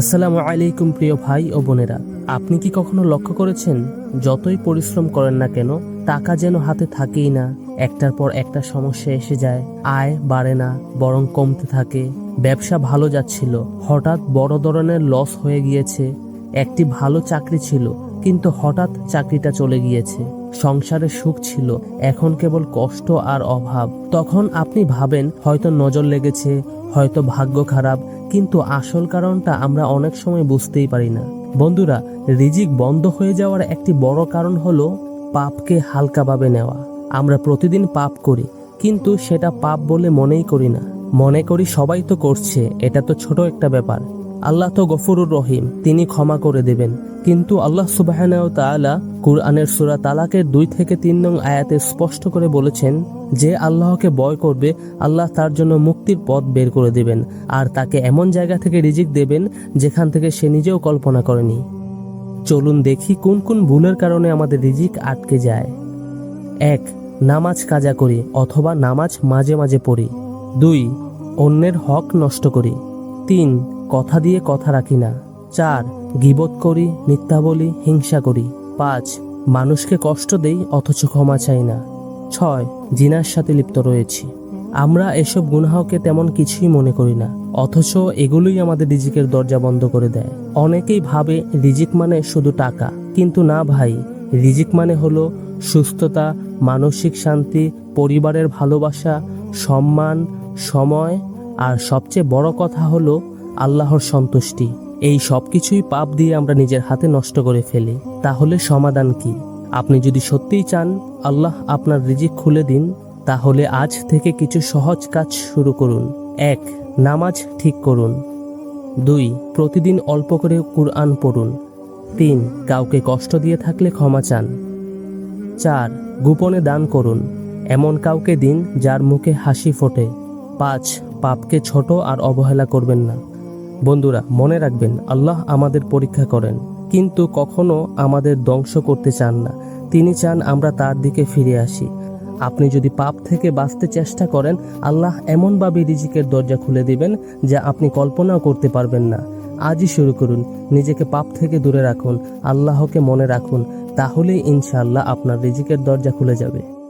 আসসালামু আলাইকুম প্রিয় ভাই ও বোনেরা। আপনি কি কখনো লক্ষ্য করেছেন, যতই পরিশ্রম করেন না কেন, টাকা যেন হাতে থাকেই না, একটার পর একটা সমস্যা এসে যায়, আয় বাড়ে না, বরং কমতে থাকে। ব্যবসা ভালো যাচ্ছিল, হঠাৎ বড় ধরনের লস হয়ে গিয়েছে। একটি ভালো চাকরি ছিল, কিন্তু হঠাৎ চাকরিটা চলে গিয়েছে। সংসারে সুখ ছিল, এখন কেবল কষ্ট আর অভাব। তখন আপনি ভাবেন, হয়তো নজর লেগেছে, হয়তো ভাগ্য খারাপ কিন্তু আসল কারণটা আমরা অনেক সময় বুঝতেই পারি না। বন্ধুরা, রিজিক বন্ধ হয়ে যাওয়ার একটি বড় কারণ হলো পাপকে হালকাভাবে নেওয়া। আমরা প্রতিদিন পাপ করি, কিন্তু সেটা পাপ বলে মনেই করি না। মনে করি সবাই তো করছে, এটা তো ছোট একটা ব্যাপার। আল্লাহ তো গফুরুর রহিম, তিনি ক্ষমা করে দেবেন। কিন্তু আল্লাহ সুবাহ তাআলা কুরআনের সূরা তালাকের দুই থেকে তিন নং আয়াতে স্পষ্ট করে বলেছেন, যে আল্লাহকে বয় করবে, আল্লাহ তার জন্য মুক্তির পথ বের করে দেবেন, আর তাকে এমন জায়গা থেকে রিজিক দেবেন, যেখান থেকে সে নিজেও কল্পনা করেনি। চলুন দেখি কোন কোন ভুলের কারণে আমাদের রিজিক আটকে যায়। এক, নামাজ কাজা করি অথবা নামাজ মাঝে মাঝে পড়ি। দুই, অন্যের হক নষ্ট করি। তিন কথা দিয়ে কথা রাখি না। চার গিবত করি, মিথ্যা বলি, হিংসা করি। পাঁচ, মানুষকে কষ্ট দেই, অথচ ক্ষমা চাই না। ছয়, জিনার সাথে লিপ্ত রয়েছি। আমরা এসব গুনাহকে তেমন কিছুই মনে করি না, অথচ এগুলোই আমাদের রিজিকের দরজা বন্ধ করে দেয়। অনেকেই ভাবে রিজিক মানে শুধু টাকা, কিন্তু না ভাই, রিজিক মানে হলো সুস্থতা, মানসিক শান্তি, পরিবারের ভালোবাসা, সম্মান, সময়, আর সবচেয়ে বড় কথা হলো আল্লাহর সন্তুষ্টি। এই সব কিছুই পাপ দিয়ে আমরা নিজের হাতে নষ্ট করে ফেলি। তাহলে সমাধান কি? আপনি যদি সত্যিই চান, আল্লাহ আপনার রিজিক খুলে দিন, তাহলে আজ থেকে কিছু সহজ কাজ শুরু করুন। এক, নামাজ ঠিক করুন। দুই, প্রতিদিন অল্প করে কুরআন পড়ুন। তিন, কাউকে কষ্ট দিয়ে থাকলে ক্ষমা চান। চার, গোপনে দান করুন। এমন কাউকে দিন যার মুখে হাসি ফোটে। পাঁচ, পাপকে ছোট আর অবহেলা করবেন না। বন্ধুরা, মনে রাখবেন, আল্লাহ আমাদের পরীক্ষা করেন, কিন্তু কখনো আমাদের ধ্বংস করতে চান না। তিনি চান আমরা তার দিকে ফিরে আসি। আপনি যদি পাপ থেকে বাঁচতে চেষ্টা করেন, আল্লাহ এমনভাবে রিজিকের দরজা খুলে দিবেন যা আপনি কল্পনাও করতে পারবেন না। আজই শুরু করুন, নিজেকে পাপ থেকে দূরে রাখুন, আল্লাহকে মনে রাখুন, তাহলেই ইনশাআল্লাহ আপনার রিজিকের দরজা খুলে যাবে।